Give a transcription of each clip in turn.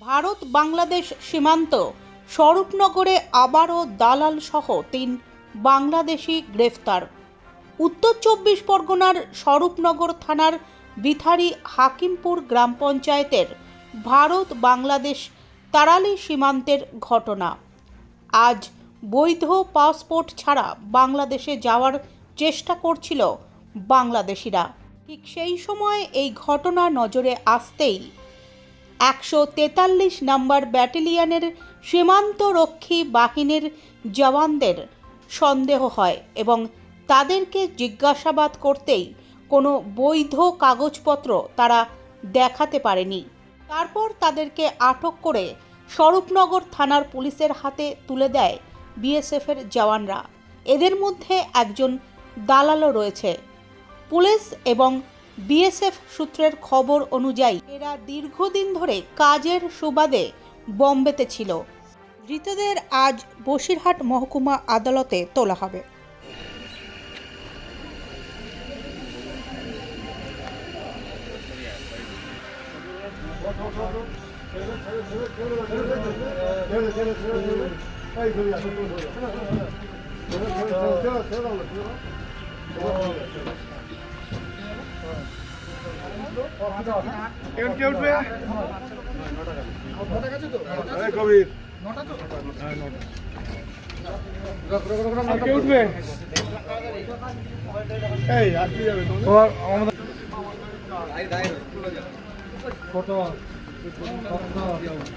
ভারত বাংলাদেশ সীমান্ত, স্বরূপনগরে আবারও দালাল সহ তিন বাংলাদেশি গ্রেফতার। উত্তর চব্বিশ পরগনার স্বরূপনগর থানার বিথারি হাকিমপুর গ্রাম পঞ্চায়েতের ভারত বাংলাদেশ তারালি সীমান্তের ঘটনা। আজ বৈধ পাসপোর্ট ছাড়া বাংলাদেশে যাওয়ার চেষ্টা করছিল বাংলাদেশিরা। ঠিক সেই সময় এই ঘটনা নজরে আসতেই একশো তেতাল্লিশ নম্বর ব্যাটালিয়নের সীমান্তরক্ষী বাহিনীর জওয়ানদের সন্দেহ হয় এবং তাদেরকে জিজ্ঞাসাবাদ করতেই কোনো বৈধ কাগজপত্র তারা দেখাতে পারেনি। তারপর তাদেরকে আটক করে স্বরূপনগর থানার পুলিশের হাতে তুলে দেয় বিএসএফের জওয়ানরা। এদের মধ্যে একজন দালালও রয়েছে। পুলিশ এবং বিএসএফ সূত্রের খবর অনুযায়ী, এরা দীর্ঘদিন ধরে কাজের সুবাদে বম্বেতে ছিল। ধৃতদের আজ বসিরহাট মহকুমা আদালতে তোলা হবে। এখন কে উঠবে? এই কবির কে উঠবে? এই আর যাবে তোমার আমাদের কত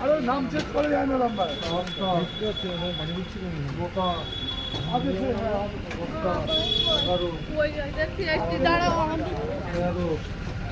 আরে নাম চেক করে যায় না নাম্বার। দেখছি দাঁড়াও আমাদের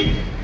Amen.